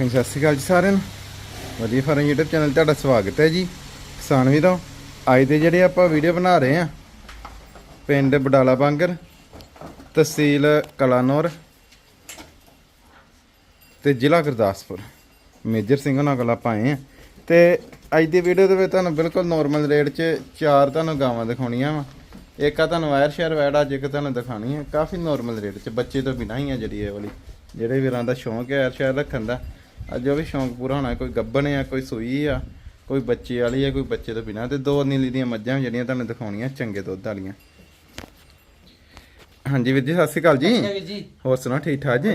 ਹਾਂਜੀ ਸਤਿ ਸ਼੍ਰੀ ਅਕਾਲ ਜੀ ਸਾਰਿਆਂ ਨੂੰ। ਵਧੀਆ ਫਾਰਮ YouTube ਚੈਨਲ ਤੁਹਾਡਾ ਸਵਾਗਤ ਹੈ ਜੀ। ਕਿਸਾਨ ਵੀਰੋ, ਅੱਜ ਦੇ ਜਿਹੜੇ ਆਪਾਂ ਵੀਡੀਓ ਬਣਾ ਰਹੇ ਆ ਪਿੰਡ ਬਡਾਲਾ ਬਾਂਗਰ, ਤਹਿਸੀਲ ਕਲਾਨੌਰ ਤੇ ਜ਼ਿਲ੍ਹਾ ਗੁਰਦਾਸਪੁਰ। ਮੇਜਰ ਸਿੰਘ ਉਹਨਾਂ ਕੋਲ ਆਪਾਂ ਆਏ ਆ ਤੇ ਅੱਜ ਦੀ ਵੀਡੀਓ ਦੇ ਵਿੱਚ ਤੁਹਾਨੂੰ ਬਿਲਕੁਲ ਨੋਰਮਲ ਰੇਟ 'ਚ ਚਾਰ ਤੁਹਾਨੂੰ ਗਾਵਾਂ ਦਿਖਾਉਣੀਆਂ ਵਾ। ਇੱਕ ਆ ਤੁਹਾਨੂੰ ਵਾਇਰ ਸ਼ੇਅਰ ਵੈਡ ਅੱਜ ਇੱਕ ਤੁਹਾਨੂੰ ਦਿਖਾਣੀ ਹੈ ਕਾਫੀ ਨੋਰਮਲ ਰੇਟ 'ਚ, ਬੱਚੇ ਤੋਂ ਬਿਨਾਂ ਹੀ ਆ ਜਿਹੜੀ ਇਹ ਵਾਲੀ। ਜਿਹੜੇ ਵੀਰਾਂ ਦਾ ਸ਼ੌਂਕ ਹੈ ਵਾਇਰ ਸ਼ੇਅਰ ਰੱਖਣ ਦਾ। ਅੱਜ ਉਹ ਵੀ ਸ਼ੌਂਕ ਪੂਰਾ ਹੋਣਾ ਕੋਈ ਗੱਬਣ ਆ ਕੋਈ ਸੂਈ ਆ ਕੋਈ ਬੱਚੇ ਵਾਲੀ ਆ ਕੋਈ ਬੱਚੇ ਤੋਂ ਬਿਨਾਂ ਤੇ ਦੋ ਨੀਲੀ ਦੀਆਂ ਮੱਝਾਂ ਜਿਹੜੀਆਂ ਤੁਹਾਨੂੰ ਦਿਖਾਉਣੀਆਂ ਚੰਗੇ ਦੁੱਧ ਵਾਲੀਆਂ। ਹਾਂਜੀ ਵੀਰ ਜੀ ਸਤਿ ਸ਼੍ਰੀ ਅਕਾਲ ਜੀ। ਹੋਰ ਸੁਣਾ ਠੀਕ ਠਾਕ ਜੀ?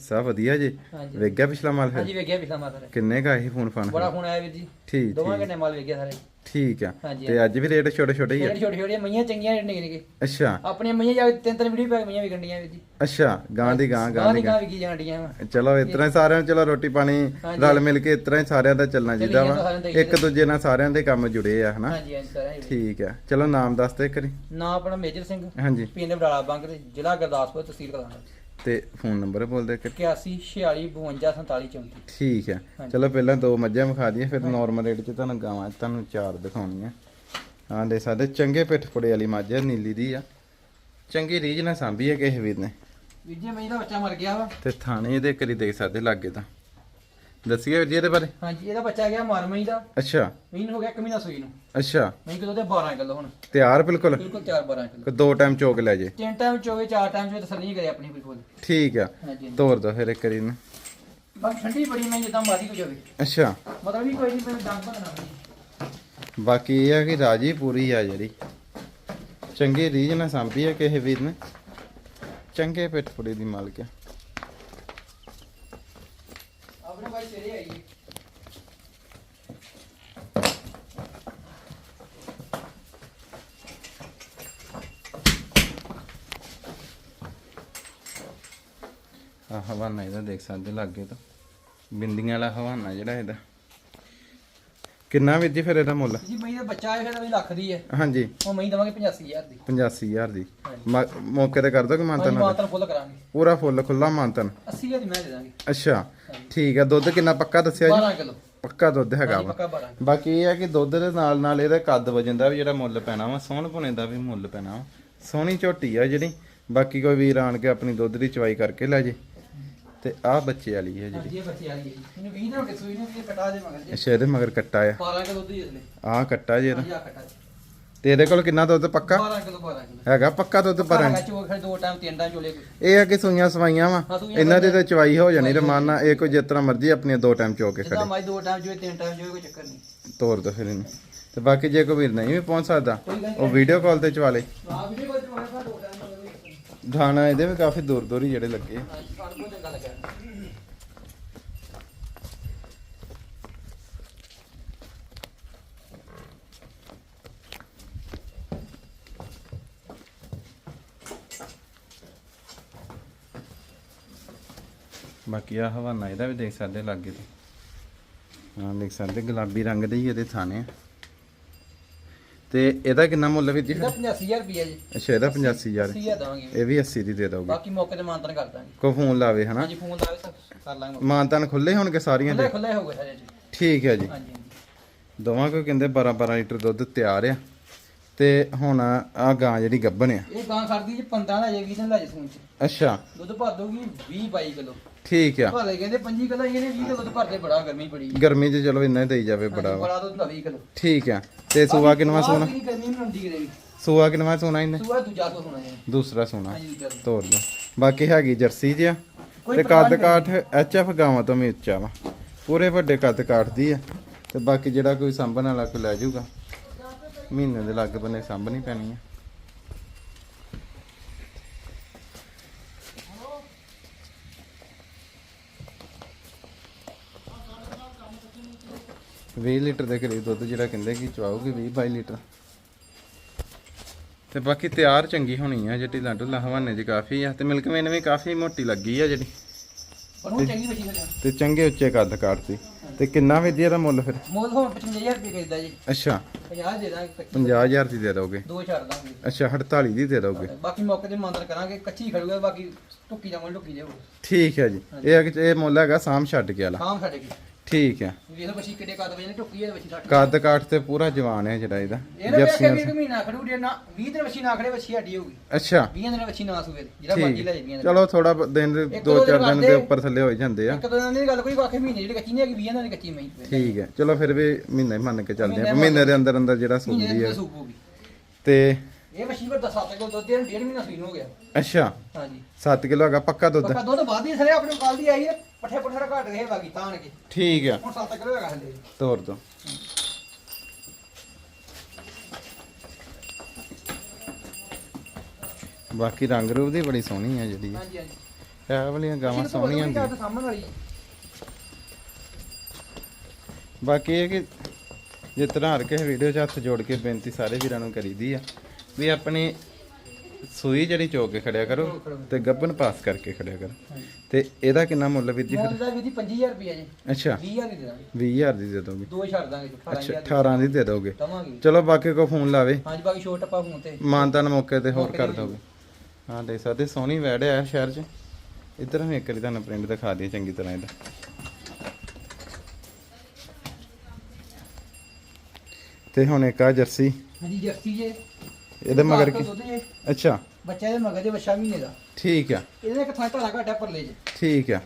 ਸਭ ਵਧੀਆ ਜੀ। ਹਾਂਜੀ। ਵੇਖ ਗਿਆ ਪਿਛਲਾ ਮਾਲ ਹਾਂਜੀ ਫਿਰ ਵੇਖਿਆ ਪਿਛਲਾ ਮਾਤਰ ਕਿੰਨੇ ਕਾ ਇਹ ਫੋਨ ਫਾਨ? ਬੜਾ ਫੋਨ ਆਇਆ ਵੀਰ ਜੀ। ਠੀਕ ਦੋਵਾਂ ਘੰਟੇ ਮਾਲ ਵੇਖਿਆ ਸਾਰੇ? ਠੀਕ ਆ। ਹਾਂਜੀ, ਤੇ ਅੱਜ ਵੀ ਰੇਟ ਛੋਟੇ ਛੋਟੇ ਹੀ ਆ। ਛੋਟੇ ਛੋਟੇ ਛੋਟੇ ਮਈਆਂ ਚੰਗੀਆਂ ਨਿੱਕੇ ਨਿੱਕੇ ਅੱਛਾ। ਆਪਣੀਆਂ ਮਈਆਂ ਜਾ ਤਿੰਨ ਤਿੰਨ ਵੀਡੀਓ ਪੈ ਕੇ ਮਈਆਂ ਵਿਕਣ ਡੀਆਂ ਵੀਰ ਜੀ। ਅੱਛਾ ਗਾਂ ਦੀ ਗਾਂ ਗਾਂ ਦੀ ਦੀ ਗਾਂ ਵਿਕੀ ਵਾ। ਚਲੋ ਇਸ ਤਰ੍ਹਾਂ ਸਾਰਿਆਂ ਨੂੰ ਚਲੋ ਰੋਟੀ ਪਾਣੀ। ਰਲ ਮਿਲ ਕੇ ਇਸ ਤਰ੍ਹਾਂ ਹੀ ਸਾਰਿਆਂ ਦਾ ਚੱਲਣਾ ਚਾਹੀਦਾ ਵਾ। ਦਾ ਇੱਕ ਦੂਜੇ ਨਾਲ ਸਾਰਿਆਂ ਦੇ ਕੰਮ ਜੁੜੇ ਆ ਹਨਾ? ਹਾਂਜੀ ਹਾਂਜੀ। ਠੀਕ ਆ। ਚਲੋ ਨਾਮ ਦੱਸ ਦੇ ਕਰੀ ਨਾਂ ਆਪਣਾ ਮੇਜਰ ਸਿੰਘ। ਹਾਂਜੀ। ਪਿੰਡ ਬਡਾਲਾ ਬੰਗ ਤੇ ਜ਼ਿਲ੍ਹਾ ਗੁਰਦਾਸਪੁਰ ਤਹਿਸੀਲ ਕਲਾਣਾ ਤੇ ਫੋਨ ਨੰਬਰ ਬੋਲ ਦੇ ਕਰੀ 81 46 52 47 34 ਠੀਕ ਹਾਂਜੀ। ਚਲੋ ਪਹਿਲਾਂ ਦੋ ਮੱਝਾਂ ਵਿਖਾ ਦਈਏ ਫਿਰ ਨਾਰਮਲ ਰੇਟ 'ਚ ਤੁਹਾਨੂੰ ਗਾਵਾਂ ਤੁਹਾਨੂੰ ਚਾਰ ਦਿਖਾਉਣੀਆਂ ਹਾਂ। ਦੇ ਸਾਡੇ ਚੰਗੇ ਪਿੱਠ ਪੁੜੇ ਵਾਲੀ ਮੱਝ ਆ ਨੀਲੀ ਦੀ ਆ। ਚੰਗੀ ਰੀਝ ਨਾਲ ਸਾਂਭੀ ਹੈ ਕਿਸੇ ਵੀਰ ਨੇ। ਵੀਰ ਜੀ ਮਈ ਦਾ ਬੱਚਾ ਮਰ ਗਿਆ ਵਾ। ਤੇ ਥਾਣੇ ਇਹਦੇ ਕਰੀ ਦੇਖ ਸਕਦੇ ਲੱਗੇ ਤਾਂ। ਵੀਰ ਜੀ ਇਹਦੇ ਬਾਰੇ? ਹਾਂਜੀ ਇਹਦਾ ਬੱਚਾ ਗਿਆ ਮਰ ਮਈ ਦਾ। ਅੱਛਾ। ਮਹੀਨ ਹੋ ਗਿਆ ਇੱਕ ਮਹੀਨਾ ਸੂਈ ਨੂੰ। ਅੱਛਾ। ਮਈ ਕਿਲੋ ਤੇ 12 ਕਿਲੋ ਹੁਣ। ਤਿਆਰ ਬਿਲਕੁਲ? ਬਿਲਕੁਲ ਤਿਆਰ 12 ਕਿਲੋ। ਕਿ ਦੋ ਟਾਈਮ ਚੋਕ ਲੈ ਜੇ। ਤਿੰਨ ਟਾਈਮ ਚੋਵੇ ਚਾਰ ਟਾਈਮ ਚੋਵੇ ਤਸੱਲੀ ਕਰੇ ਆਪਣੀ ਬਿਲਕੁਲ ਠੀਕ ਆ। ਹਾਂਜੀ। ਤੋਰ ਦੋ ਫਿਰ ਇੱਕ ਵਾਰੀ ਨੂੰ ਬਾਕੀ ਠੰਡੀ ਬੜੀ ਮੈਂ ਜਿੱਦਾਂ ਮਾਰੀ ਹੋ ਜਾਵੇ। ਅੱਛਾ। ਮਤਲਬ ਵੀ ਕੋਈ ਨਹੀਂ ਮੈਂ ਡੰਗ ਬਣਾ ਬਾਕੀ ਇਹ ਆ ਕਿ ਰਾਜੀ ਪੂਰੀ ਆ ਜਿਹੜੀ। ਚੰਗੀ ਰੀਝ ਨਾਲ ਸਾਂਭੀ ਆ ਕਿਸੇ ਵੀਰ ਨੇ। ਚੰਗੇ ਪਿੱਠ ਪੁੜੇ ਦੀ ਮਾਲਕ ਆ। ਆਪਣੇ ਭਾਈ ਤੇਰੇ ਆਈ ਆ ਹਵਾਨਾ ਇਹਦਾ ਦੇਖ ਸਕਦੇ ਲੱਗੇ ਤਾਂ। ਬਿੰਦੀਆਂ ਵਾਲਾ ਹਵਾਨਾ ਜਿਹੜਾ ਇਹਦਾ। ਕਿੰਨਾ ਵੀਰ ਜੀ ਫਿਰ ਇਹਦਾ ਮੁੱਲ? ਜੀ ਮਈ ਦਾ ਬੱਚਾ ਆਇਆ ਫਿਰ ਵੀ ਲੱਖ ਦੀ ਹੈ। ਹਾਂਜੀ। ਉਹ ਮਈ ਦਵਾਂਗੇ 85000 ਦੀ। 85000 ਦੀ। ਮ- ਮੌਕੇ ਤੇ ਕਰ ਦੋ ਕਿ ਹਾਂਜੀ ਮਾਨਤਨ ਮਾਤਰ ਫੁੱਲ ਕਰਾਂਗੇ। ਪੂਰਾ ਫੁੱਲ ਖੁੱਲਾ ਮਾਨਤਨ? 80000 ਦੀ ਮੈਂ ਦੇ ਦਾਂਗੇ। ਅੱਛਾ। ਠੀਕ ਆ ਦੁੱਧ ਕਿੰਨਾ ਪੱਕਾ ਦੱਸਿਆ ਜੀ? 12 ਕਿਲੋ। ਪੱਕਾ ਦੁੱਧ ਹੈਗਾ ਵਾ। ਪੱਕਾ 12 ਕਿਲੋ। ਬਾਕੀ ਇਹ ਹੈ ਕਿ ਦੁੱਧ ਦੇ ਨਾਲ ਨਾਲ ਇਹਦਾ ਕੱਦ ਵਜਨ ਦਾ ਵੀ ਜਿਹੜਾ ਮੁੱਲ ਪੈਣਾ ਵਾ ਸੋਹਣ ਪੁਣੇ ਦਾ ਵੀ ਮੁੱਲ ਪੈਣਾ ਵਾ। ਸੋਹਣੀ ਝੋਟੀ ਆ ਜਿਹੜੀ। ਬਾਕੀ ਕੋਈ ਵੀਰ ਆਣ ਕੇ ਆਪਣੀ ਦੁੱਧ ਦੀ ਚਵਾਈ ਕਰਕੇ ਲੈ ਜੇ। ਤੇ ਆਹ ਬੱਚੇ ਵਾਲੀ ਹੈ ਜਿਹੜੀ। ਇਹ ਬੱਚੇ ਵਾਲੀ ਹੈ ਜੀ। ਇਹਨੂੰ 20 ਦਿਨ ਹੋ ਗਏ ਸੂਈ ਨੂੰ ਇਹ ਕਟਾ ਦੇ ਮਗਰ ਜੀ। ਅੱਛਾ ਇਹਦੇ ਮਗਰ ਕੱਟਾ ਆ। 12 ਕਿਲੋ ਦੁੱਧ ਹੀ ਇਸਲੇ ਆਹ ਕੱਟਾ ਜੇ ਇਹਦਾ। ਆ ਕਟਾ ਤੇ ਇਹਦੇ ਕੋਲ ਕਿੰਨਾ ਦੁੱਧ ਪੱਕਾ? 12 ਕਿਲੋ 12 ਕਿਲੋ। ਹੈਗਾ ਪੱਕਾ ਦੁੱਧ ਪਰ ਹੈਗਾ ਚੋਕ ਫਿਰ ਦੋ ਟਾਈਮ ਤਿੰਨ ਟਾਈਮ ਚੋਲੇ ਇਹ ਆ ਕਿ ਸੂਈਆਂ ਸਵਾਈਆਂ ਵਾ? ਹਾਂ, ਸੂਈਆਂ ਇਹਨਾਂ ਦੀ ਤਾਂ ਚਵਾਈ ਹੋ ਜਾਣੀ ਰਮਾਨ ਨਾਲ ਇਹ ਕੋਈ ਜਿਸ ਤਰ੍ਹਾਂ ਮਰਜ਼ੀ ਆਪਣੀਆਂ ਦੋ ਟਾਈਮ ਚੋ ਕੇ ਖੜੇ। ਮਾਈ ਦੋ ਟਾਈਮ ਜੋਏ ਤਿੰਨ ਟਾਈਮ ਜੋਏ ਕੋਈ ਚੱਕਰ ਨਹੀਂ। ਤੋਰ ਦੋ ਫਿਰ ਇਹਨੂੰ। ਤੇ ਬਾਕੀ ਜੇ ਕੋਈ ਵੀਰ ਨਹੀਂ ਵੀ ਪਹੁੰਚ ਸਕਦਾ ਉਹ ਵੀਡੀਓ ਕਾਲ ਤੇ ਚਵਾ ਲੇ। ਆ ਦੋ ਟਾਈਮ ਇਹਦੇ ਵੀ ਕਾਫੀ ਦੂਰ ਦੂਰ ਹੀ ਜਿਹੜੇ ਲੱਗੇ ਹਾਂਜੀ ਸਾਨੂੰ ਬਹੁਤ ਚੰਗਾ ਲੱਗਾ ਬਾਕੀ ਆ ਹਵਾਨਾ ਇਹਦਾ ਵੀ ਦੇਖ ਸਕਦੇ ਲਾਗੇ ਤੇ। ਹਾਂ ਦੇਖ ਸਕਦੇ ਗੁਲਾਬੀ ਰੰਗ ਦੇ ਹੀ ਇਹਦੇ ਥਾਣੇ ਆ। ਤੇ ਇਹਦਾ ਕਿੰਨਾ ਮੁੱਲ ਵੀ ਜੀ? ਇਹਦਾ 85000 ਰੁਪਏ ਜੀ। ਅੱਛਾ ਇਹਦਾ 85000 80000 ਦਵਾਂਗੇ। ਇਹ ਵੀ 80 ਦੀ ਦੇ ਦੋਗੇ। ਬਾਕੀ ਮੌਕੇ ਤੇ ਮਾਨਤਨ ਕਰ ਦਾਂਗੇ। ਕੋ ਫੋਨ ਲਾਵੇ ਹਨਾ? ਹਾਂਜੀ ਫੋਨ ਲਾਵੇ ਕਰ ਲਾਂਗੇ ਮਾਨਤਾਨ ਖੁੱਲੇ ਹੋਣਗੇ ਸਾਰੀਆਂ ਦੇ? ਖੁੱਲੇ ਹੋ ਗਏ ਸਾਰੇ ਜੀ। ਠੀਕ ਹੈ ਜੀ। ਹਾਂਜੀ ਦੋਵਾਂ ਕੋ ਕਹਿੰਦੇ 12 12 ਲੀਟਰ ਦੁੱਧ ਤਿਆਰ ਆ। ਤੇ ਹੁਣ ਆ ਗਾਂ ਜਿਹੜੀ ਗੱਭਣ ਆ। ਇਹ ਗਾਂ ਖੜਦੀ ਜੀ 15 ਲੈ ਜਾਏਗੀ ਤੇ ਲੈ ਜੇ ਸੂਣ ਚ। ਅੱਛਾ। ਦੁੱਧ ਭਰ ਦੋਗੀ 20 22 ਕਿਲੋ। ਠੀਕ ਆ। ਭਾਲੇ ਕਹਿੰਦੇ 25 ਕਿਲੋ ਇਹਨੇ 20 ਕਿਲੋ ਦੁੱਧ ਭਰਦੇ ਬੜਾ ਗਰਮੀ ਬੜੀ। ਗਰਮੀ 'ਚ ਚਲੋ ਇੰਨਾ ਹੀ ਦੇਈ ਜਾਵੇ ਬੜਾ ਵਾ। ਬੜਾ ਦੁੱਧ ਦਾ 20 ਕਿਲੋ। ਠੀਕ ਆ। ਤੇ ਸੂਆ ਕਿਨਵਾ ਸੋਨਾ ਗਰਮੀ ਨਹੀਂ ਹੁੰਦੀ ਕਿਤੇ ਸੂਆ ਕਿਨਵਾ ਸੋਨਾ ਇਹਨੇ? ਸੂਆ ਦੂਜਾ ਸੋ ਹੋਣਾ ਹੈ ਦੂਸਰਾ ਸੋਨਾ ਹਾਂਜੀ ਦੂਜਾ। ਤੋਰ ਬਾਕੀ ਹੈਗੀ ਜਰਸੀ ਜਿਆ ਤੇ ਕੱਦ ਕਾਠ ਐਚਐਫ ਗਾਵਾਂ ਤੋਂ ਵੀ ਉੱਚਾ ਵਾ। ਪੂਰੇ ਵੱਡੇ ਕੱਦ ਕਾਠ ਦੀ ਆ। ਤੇ ਬਾਕੀ ਜਿਹੜਾ ਕੋਈ ਸਾਂਭਣ ਵਾਲਾ ਕੋਈ ਲੈ ਜਾਊਗਾ। ਮਹੀਨੇ ਦੇ ਲੱਗ ਬੰਨੇ ਸਾਂਭਣੀ ਪੈਣੀ ਆ। ਵੀਹ ਲੀਟਰ ਦੇ ਕਰੀਬ ਦੁੱਧ ਜਿਹੜਾ ਕਹਿੰਦੇ ਕਿ ਚਵਾਉਗੀ 20 22 ਲੀਟਰ। ਤੇ ਬਾਕੀ ਤਿਆਰ ਚੰਗੀ ਹੋਣੀ ਆ ਜਿਹੜੀ ਲਾਡੂ ਹਵਾਨੇ ਚ ਕਾਫੀ ਆ ਤੇ ਮਿਲਕ ਮੇਨ ਵੀ ਕਾਫੀ ਮੋਟੀ ਲੱਗੀ ਆ ਜਿਹੜੀ। ਤੇ ਚੰਗੇ ਉੱਚੇ ਕੱਦ ਕਾਟਤੀ ਤੇ ਕਿੰਨਾ ਵੀ ਇਹਦਾ ਮੁੱਲ ਫਿਰ? ਮੁੱਲ ਹੁਣ 55000 ਰੁਪਏ ਕਿਦਾ ਜੀ। ਅੱਛਾ। 50 ਦੇ ਦਾਂਗੇ ਕੱਚੀ। 50000 ਦੀ ਦੇ ਦੋਗੇ। ਦੋ ਛੱਡ ਦਾਂਗੇ। ਅੱਛਾ 48 ਦੀ ਦੇ ਦੋਗੇ। ਬਾਕੀ ਮੌਕੇ ਤੇ ਮੰਦਰ ਕਰਾਂਗੇ ਕੱਚੀ ਖੜੂਗਾ ਬਾਕੀ ਟੁੱਕੀ ਜਾਵਾਂਗੇ ਟੁੱਕੀ ਜਾਊ ਠੀਕ ਹੈ ਜੀ। ਇਹ ਇਹ ਮੁੱਲ ਹੈਗਾ ਸਾਮ ਛੱਡ ਕੇ ਵਾਲਾ। ਕਾਮ ਸਾਡੇ ਕੀ। ਠੀਕ ਹੈ। ਵੇਖ ਲਓ ਬੱਚੀ ਕਿੱਡੇ ਕੱਦ ਵਜੇ ਨੇ ਟੁੱਕੀ ਹੈ ਬੱਚੀ ਸਾਡੇ ਕੱਦ ਕਾਟ ਤੇ ਪੂਰਾ ਜਵਾਨ ਹੈ ਜਿਹੜਾ ਇਹਦਾ ਇਹ ਨਾ ਵੇਖ ਜਰਸੀਆਂ ਕੇ ਵੀ ਮਹੀਨਾ ਖੜੂ ਦੇ ਨਾ 20 ਦਿਨ ਬੱਚੀ ਨਾ ਖੜੇ ਬੱਚੀ ਹੱਡੀ ਹੋਊਗੀ। ਅੱਛਾ। 20 ਦਿਨ ਬੱਚੀ ਨਾ ਸੂਵੇ ਜਿਹੜਾ ਮਰਜ਼ੀ ਲੈ ਜਾਈਆਂ ਚਲੋ ਥੋੜਾ ਦਿਨ ਦੇ ਇੱਕ ਚਾਰ ਦਿਨ ਦੇ ਉੱਪਰ ਥੱਲੇ ਹੋ ਜਾਂਦੇ ਆ। ਇੱਕ ਦੋ ਦਿਨ ਦੀ ਗੱਲ ਕੋਈ ਵਾਕੇ ਮਹੀਨੇ ਜਿਹੜੀ ਕੱਚੀ ਨਹੀਂ ਹੈਗੀ 20 ਦਿਨਾਂ ਦੀ ਕੱਚੀ ਮਈ ਠੀਕ ਹੈ। ਚਲੋ ਫਿਰ ਵੀ ਮਹੀਨਾ ਹੀ ਮੰਨ ਕੇ ਚੱਲਦੇ ਆ ਮਹੀਨਾ ਦੇ ਅੰਦਰ ਅੰਦਰ ਜਿਹੜਾ ਮਹੀਨੇ ਸੁਣਦੀ ਦੀ ਹੈ ਸੂਪ ਹੋਊਗੀ ਤੇ ਇਹ ਬੱਚੀ ਪਰ 10 ਕਿਲੋ ਦੁੱਧ ਦੇ ਡੇਢ ਮਹੀਨਾ ਸੂਈ ਨੂੰ ਹੋ ਗਿਆ। ਅੱਛਾ। ਹਾਂਜੀ। 7 ਕਿਲੋ ਹੈਗਾ ਪੱਕਾ ਦੁੱਧ ਪੱਕਾ ਦੁੱਧ ਵੱਧ ਹੀ ਸਰੇ ਆਪਣੇ ਕੱਲ ਦੀ ਆਈ ਹੈ ਪੱਠੇ ਪੁੱਠੇ ਘਟ ਗਏ ਬਾਕੀ ਤਾਂ ਕੇ। ਠੀਕ ਆ। ਹੁਣ 7 ਕਿਲੋ ਹੈਗਾ ਹਲੇ। ਤੋਰ ਦੋ। ਬਾਕੀ ਰੰਗ ਰੂਪ ਦੀ ਬੜੀ ਸੋਹਣੀ ਹੈ ਜਿਹੜੀ। ਹਾਂਜੀ ਹਾਂਜੀ। ਇਹ ਵਾਲੀਆਂ ਗਾਵਾਂ ਸੋਹਣੀਆਂ ਸਾਹਮਣੇ ਵਾਲੀ। ਬਾਕੀ ਇਹ ਕਿ ਜਿਸ ਤਰ੍ਹਾਂ ਹਰ ਕਿਸੇ ਵੀਡੀਓ 'ਚ ਹੱਥ ਜੋੜ ਕੇ ਬੇਨਤੀ ਸਾਰੇ ਵੀਰਾਂ ਨੂੰ ਕਰੀਦੀ ਆ। ਵੀ ਆਪਣੀ ਸੂਈ ਜਿਹੜੀ ਚੋਕ ਕੇ ਖੜਿਆ ਕਰੋ ਤੇ ਗੱਬਨ ਪਾਸ ਕਰਕੇ ਖੜਿਆ ਕਰੋ। ਤੇ ਇਹਦਾ ਕਿੰਨਾ ਮੁੱਲ ਵੀਰ ਜੀ ਫਿਰ ਮੁੱਲ ਦਾ ਵੀ ਦੀ 25000 ਰੁਪਏ ਜੀ। ਅੱਛਾ। 20000 ਦੀ ਦੇ ਦਾਂਗੇ 20000 ਦੀ ਦੇ ਦੋਗੇ। ਦੋ ਛੱਡ ਦਾਂਗੇ ਜੀ, ਅੱਛਾ 18000 18 ਦੀ ਦੇ ਦੋਗੇ। ਚਲੋ ਬਾਕੀ ਕੋ ਫੋਨ ਲਾਵੇ। ਹਾਂਜੀ ਬਾਕੀ ਛੋਟ ਟੱਪਾ ਫੋਨ ਤੇ। ਮਾਨਤਾਨ ਮੌਕੇ ਤੇ ਹੋਰ ਕਰ ਦੋਗੇ। ਹਾਂ ਦੇਖ ਸਕਦੇ ਸੋਹਣੀ ਵੈੜ ਹੈ ਸ਼ਹਿਰ 'ਚ। ਇੱਧਰ ਵੀ ਇੱਕ ਵਾਰੀ ਤੁਹਾਨੂੰ ਪ੍ਰਿੰਟ ਦਿਖਾ ਦਈਏ ਚੰਗੀ ਤਰ੍ਹਾਂ ਇਹਦਾ। ਤੇ ਹੁਣ ਇੱਕ ਆ ਜਰਸੀ। ਹਾਂਜੀ ਜਰਸੀ ਜੇ। ਇਹਦੇ ਮਗਰ ਕੀ? ਦੁੱਧ ਜੇ ਅੱਛਾ। ਬੱਚਾ ਦੇ ਮਗਰ ਦੇ ਬੱਚਾ ਮਹੀਨੇ ਦਾ ਠੀਕ ਆ। ਇਹਦੇ ਇੱਕ ਥਾਂ ਢਾਲਾ ਘਟਾ ਪਰਲੇ ਜੇ ਠੀਕ ਆ।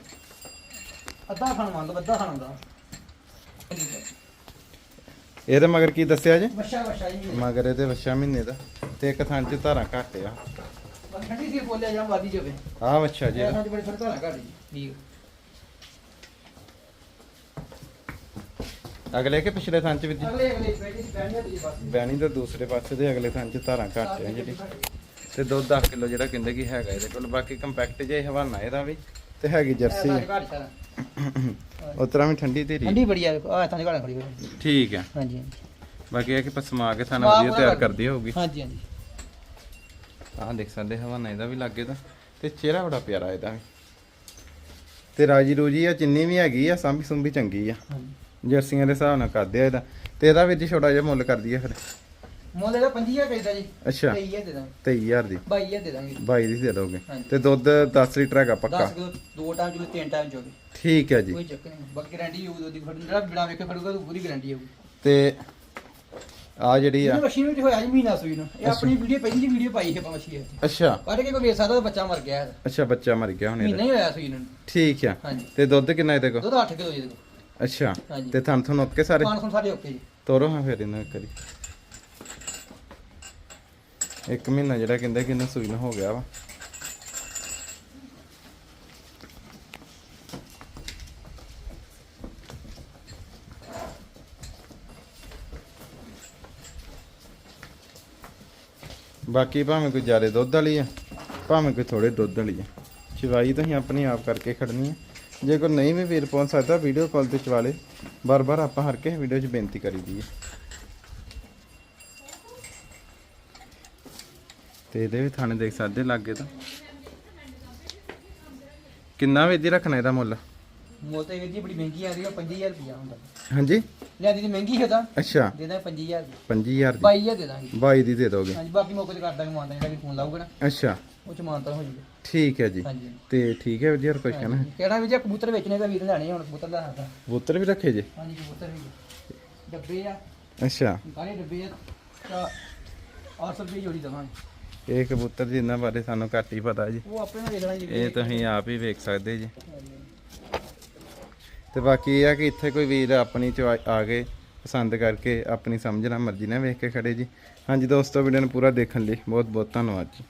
ਅੱਧਾ ਖਾਣ ਮੰਨ ਲਓ ਅੱਧਾ ਖਾਣ ਦਾ ਇਹਦੇ ਮਗਰ ਕੀ ਦੱਸਿਆ ਜੀ? ਬੱਚਾ ਬੱਚਾ ਜੀ ਮਗਰ ਇਹਦੇ ਵੱਛਾ ਮਹੀਨੇ ਦਾ ਤੇ ਇੱਕ ਥਾਂ 'ਚ ਧਾਰਾਂ ਘੱਟ ਆ। ਠੰਡੀ ਸੀ ਬੋਲਿਆ ਜਾਂ ਵਾਦੀ ਜਾਵੇ ਆਹ ਵੱਛਾ ਜੀ ਇਹ। ਥਾਂ 'ਚ ਬੜੀ ਘਟ ਜੀ। ਠੀਕ ਅਗਲੇ ਕਿ ਪਿਛਲੇ ਥਾਂ 'ਚ ਵੀ ਜੀ? ਅਗਲੇ ਅਗਲੇ ਦੀ ਬਸ। ਬੈਣੀ ਦੇ ਦੂਸਰੇ ਪਾਸੇ ਦੇ ਅਗਲੇ ਥਾਂ 'ਚ ਧਾਰਾਂ ਘੱਟ ਆ ਜਿਹੜੀ। ਤੇ ਦੁੱਧ 10 ਕਿਲੋ ਜਿਹੜਾ ਕਹਿੰਦੇ ਕਿ ਹੈਗਾ ਇਹਦੇ ਕੋਲ। ਬਾਕੀ ਕੰਪੈਕਟ ਹੀ ਹਵਾਨਾ ਇਹਦਾ ਵੀ ਤੇ ਹੈਗੀ ਜਰਸੀ। ਉਤਰਾ ਵੀ ਠੰਡੀ ਧੀਰੀ। ਠੰਡੀ ਬੜੀ ਆ ਆ 'ਚ ਘਾਟ ਖੜੀ ਹੋਈ ਠੀਕ ਆ। ਹਾਂਜੀ ਬਾਕੀ ਇਹ ਕਿ ਪਸਮਾ ਕੇ ਸਾਨੂੰ ਵਧੀਆ ਤਿਆਰ ਕਰ- ਕਰਦੀ ਹੋਊਗੀ। ਹਾਂਜੀ ਹਾਂਜੀ। ਆਹ ਦੇਖ ਸਕਦੇ ਹਵਾਨਾ ਇਹਦਾ ਵੀ ਲੱਗੇ ਤਾਂ। ਤੇ ਚਿਹਰਾ ਬੜਾ ਪਿਆਰਾ ਇਹਦਾ ਵੀ। ਤੇ ਰਾਜੀ ਰੂਜੀ ਆ ਜਿੰਨੀ ਵੀ ਹੈਗੀ ਆ ਸਾਂਭੀ ਸੁੰਭੀ ਚੰਗੀ ਆ। ਹਾਂਜੀ। ਜਰਸੀਆਂ ਦੇ ਹਿਸਾਬ ਨਾਲ ਕਰਦੇ ਆ ਇਹਦਾ। ਤੇ ਇਹਦਾ ਵੀ ਜੀ ਛੋਟਾ ਜਿਹਾ ਮੁੱਲ ਕਰਦੀ ਆ ਫਿਰ। ਮੁੱਲ ਇਹਦਾ 25000 ਕਹਿੰਦਾ ਜੀ। ਅੱਛਾ। 23000 ਦੇ ਦਾਂਗੇ। 23000 ਦੀ। 22000 ਦੇ ਦਾਂਗੇ। 22 ਦੀ ਦੇ ਦੋਗੇ। ਤੇ ਦੁੱਧ 10 ਲੀਟਰ ਹੈਗਾ 10 ਪੱਕਾ ਕਿਲੋ ਦੋ ਟਾਈਮ ਚੋਗੇ ਤਿੰਨ ਟਾਈਮ ਚੋਗੇ ਠੀਕ ਹੈ ਜੀ। ਕੋਈ ਚੱਕਰ ਨਹੀਂ। ਬਾਕੀ ਗਾਰੰਟੀ ਹੋਊਗੀ ਉਹਦੀ ਫੜਨ ਜਿਹੜਾ ਬਿਨਾ ਵੇਖੇ ਫੜੂਗਾ ਤਾਂ ਪੂਰੀ ਗਾਰੰਟੀ ਹੋਊਗੀ। ਤੇ ਆ ਜਿਹੜੀ ਆ ਮਸ਼ੀਨ ਵਿੱਚ ਹੋਇਆ ਜੀ ਮਹੀਨਾ ਸੂਈ ਨੂੰ। ਇਹ ਆਪਣੀ ਵੀਡੀਓ ਪਹਿਲੀ ਜੀ ਵੀਡੀਓ ਪਾਈ ਹੈ ਮਸ਼ੀਨ ਹੈ ਅੱਛਾ। ਕੱਢ ਕੇ ਕੋਈ ਵੇਚ ਸਕਦਾ ਬੱਚਾ ਮਰ ਗਿਆ। ਇਹਦਾ ਅੱਛਾ ਬੱਚਾ ਮਰ ਗਿਆ ਹੁਣ ਮਹੀਨਾ ਇਹਦਾ ਹੀ ਹੋਇਆ ਸੂਈ ਨੂੰ। ਠੀਕ ਆ। ਹਾਂਜੀ। ਤੇ ਦੁੱਧ ਕਿੰਨਾ ਇਹਦੇ ਕੋਲ? ਦੁੱਧ 8 ਕਿਲੋ ਜੀ ਦੇਖੋ ਅੱਛਾ ਹਾਂਜੀ। ਤੇ ਥਣ ਥਣ ਓਕੇ ਸਾਰੇ? ਖਾਣ ਖੁਣ ਸਾਰੇ ਓਕੇ ਜੀ। ਤੋਰੋ ਹਾਂ ਫਿਰ ਇਹਨਾਂ ਕਰੀ ਇੱਕ ਮਹੀਨਾ ਜਿਹੜਾ ਕਹਿੰਦੇ ਕਿ ਇਹਨੂੰ ਸੂਈ ਨੂੰ ਹੋ ਗਿਆ ਵਾ। ਬਾਕੀ ਭਾਵੇਂ ਕੋਈ ਜ਼ਿਆਦਾ ਦੁੱਧ ਵਾਲੀ ਆ ਭਾਵੇਂ ਕੋਈ ਥੋੜੇ ਦੁੱਧ ਵਾਲੀ ਆ। ਚਵਾਈ ਤਾਂ ਅਸੀਂ ਆਪਣੀ ਆਪ ਕਰਕੇ ਖੜਨੀ ਆ। ਜੇ ਕੋਈ ਨਹੀਂ ਵੀ ਵੀਰ ਪਹੁੰਚ ਸਕਦਾ ਵੀਡੀਓ ਕਾਲ ਤੇ ਚਵਾ ਲੇ। ਬਾਰ-ਬਾਰ ਆਪਾਂ ਹਰ ਕਿਸੇ ਵੀਡੀਓ 'ਚ ਬੇਨਤੀ ਕਰੀਦੀ ਹੈ। ਤੇ ਇਹਦੇ ਵੀ ਥਾਣੇ ਦੇਖ ਸਕਦੇ ਲਾਗੇ ਤਾਂ। ਕਿੰਨਾ ਵੇ ਰੱਖਣਾ ਇਹਦਾ ਮੁੱਲ? ਮੁੱਲ ਤੇ ਵੀਰ ਜੀ ਬੜੀ ਮਹਿੰਗੀ ਆ ਰਹੀ ਹੈ 25000 ਰੁਪਇਆ ਹੁੰਦਾ। ਹਾਂਜੀ? ਲਿਆਂਦੀ ਦੀ ਮਹਿੰਗੀ ਹੈ ਤਾਂ। ਅੱਛਾ। ਦੇ ਦਾਂ 25000 ਦੀ। 25000 ਦੀ। 22000 ਦੇ ਦਾਂਗੇ। 22 ਦੀ ਦੇ ਦੋਗੇ। ਹਾਂਜੀ ਬਾਕੀ ਮੌਕੇ ਤੇ ਕਰ ਦਾਂਗੇ ਮਾਨਤਾ ਜਿਹੜਾ ਵੀ ਫੋਨ ਲਾਊਗਾ ਨਾ। ਅੱਛਾ। ਉਹ ਚ ਮਾਨਤਾ ਹੋ ਜੂਗਾ। ਠੀਕ ਹੈ ਜੀ। ਹਾਂਜੀ। ਤੇ ਠੀਕ ਹੈ ਵਧੀਆ ਕੁਛ ਕਹਿਣਾ। ਹਾਂਜੀ। ਕਿਹੜਾ ਵੀ ਜੇ ਕਬੂਤਰ ਵੇਚਣੇ ਤਾਂ ਵੀਰ ਲੈਣੇ ਹੁਣ ਕਬੂਤਰ ਦਾ ਹੱਥ ਕਬੂਤਰ ਵੀ ਰੱਖੇ ਜੇ? ਹਾਂਜੀ ਕਬੂਤਰ ਵੀ ਡੱਬੇ ਆ। ਅੱਛਾ। ਕਾਲੇ ਡੱਬੇ ਆ। ਤਾਂ 800 ਰੁਪਏ ਜੋੜੀ ਦਵਾਂਗੇ। ਇਹ ਕਬੂਤਰ ਜੀ ਇਹਨਾਂ ਬਾਰੇ ਸਾਨੂੰ ਘੱਟ ਹੀ ਪਤਾ ਜੀ। ਉਹ ਆਪਣੇ ਨਾਲ ਵੇਚਣਾ ਜੀ। ਇਹ ਤੁਸੀਂ ਆਪ ਹੀ ਵੇਖ ਸਕਦੇ ਜੀ। ਤੇ ਬਾਕੀ ਇਹ ਆ ਕਿ ਇੱਥੇ ਕੋਈ ਵੀਰ ਆਪਣੀ ਚ ਆ ਕੇ ਪਸੰਦ ਕਰਕੇ ਆਪਣੀ ਸਮਝ ਨਾਲ ਮਰਜ਼ੀ ਨਾਲ ਵੇਖ ਕੇ ਖੜੇ ਜੀ। ਹਾਂਜੀ ਦੋਸਤੋ ਵੀਡੀਓ ਨੂੰ ਪੂਰਾ ਦੇਖਣ ਲਈ ਬਹੁਤ ਬਹੁਤ ਧੰਨਵਾਦ ਜੀ।